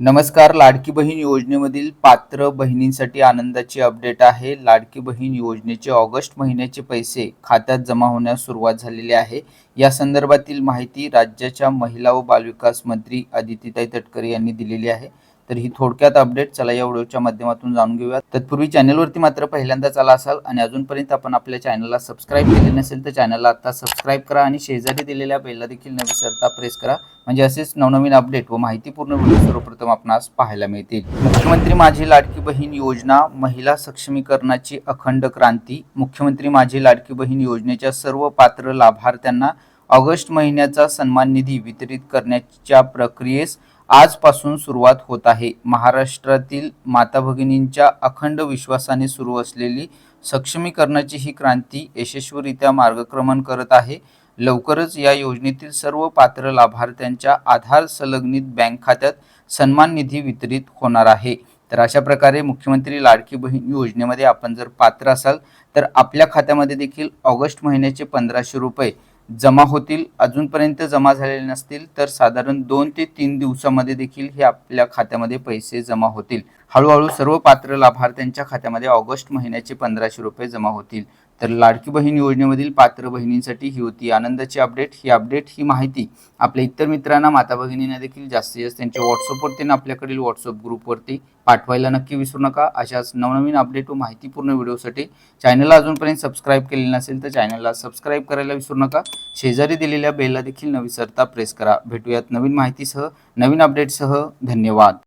नमस्कार लाडकी बहीण योजनेमधील पात्र बहिणींसाठी आनंदाची अपडेट आहे. लाडकी बहीण योजनेचे ऑगस्ट महिन्याचे पैसे खात्यात जमा होण्यास सुरुवात झालेली आहे. या संदर्भातील माहिती राज्याच्या महिला व बालविकास मंत्री अदितीताई तटकरे यांनी दिलेली आहे. तर ही थोडक्यात अपडेट चला या व्हिडिओच्या माध्यमातून जाणून घेऊया तत्पूर्वी चॅनलवरती मात्र पहिल्यांदाच आला असाल आणि अजूनपर्यंत आपण आपल्या चॅनलला सबस्क्राईब केले नसेल तर चॅनलला आता सबस्क्राईब करा आणि शेजारी दिलेल्या बेलला देखील न विसरता प्रेस करा. म्हणजे असेच नवनवीन अपडेट व माहितीपूर्ण व्हिडिओ सर्वप्रथम आपणास पाहायला मिळतील. मुख्यमंत्री माझी लाडकी बहीण योजना महिला सक्षमीकरणाची अखंड क्रांती मुख्यमंत्री माझी लाडकी बहीण योजनेच्या सर्व पात्र लाभार्थ्यांना ऑगस्ट महिन्याचा सन्मान निधी वितरित करण्याच्या प्रक्रियेस आजपासून सुरुवात होत आहे. महाराष्ट्रातील माता भगिनींच्या अखंड विश्वासाने सुरू असलेली सक्षमीकरणाची ही क्रांती यशस्वीरित्या मार्गक्रमण करत आहे. लवकरच या योजनेतील सर्व पात्र लाभार्थ्यांच्या आधार संलग्नित बँक खात्यात सन्मान निधी वितरित होणार आहे. तर अशा प्रकारे मुख्यमंत्री लाडकी बहीण योजनेमध्ये आपण जर पात्र असाल तर आपल्या खात्यामध्ये देखील ऑगस्ट महिन्याचे पंधराशे रुपये जमा होतील अजूनपर्यंत जमा झालेले नसतील तर साधारण दोन ते तीन दिवसामध्ये देखील हे आपल्या खात्यामध्ये पैसे जमा होतील. हळूहळू सर्व पात्र लाभार्थ्यांच्या खात्यामध्ये ऑगस्ट महिन्याचे पंधराशे रुपये जमा होतील. तर लाडकी बहीण योजनेमधील पात्र बहिणींसाठी ही होती आनंदाची अपडेट ही अपडेट ही माहिती आपल्या इतर मित्रांना माता भगिनींना देखील जास्तीत जास्त त्यांच्या व्हॉट्सअपवरती आणि आपल्याकडील व्हॉट्सअप ग्रुपवरती पाठवायला नक्की विसरू नका. अशाच नवनवीन अपडेट व माहितीपूर्ण व्हिडिओसाठी चॅनलला अजूनपर्यंत सबस्क्राईब केलेलं नसेल तर चॅनलला सबस्क्राईब करायला विसरू नका. शेजारी दिलेल्या बेलला देखील न विसरता प्रेस करा. भेटूयात नवीन माहितीसह नवीन अपडेटसह धन्यवाद.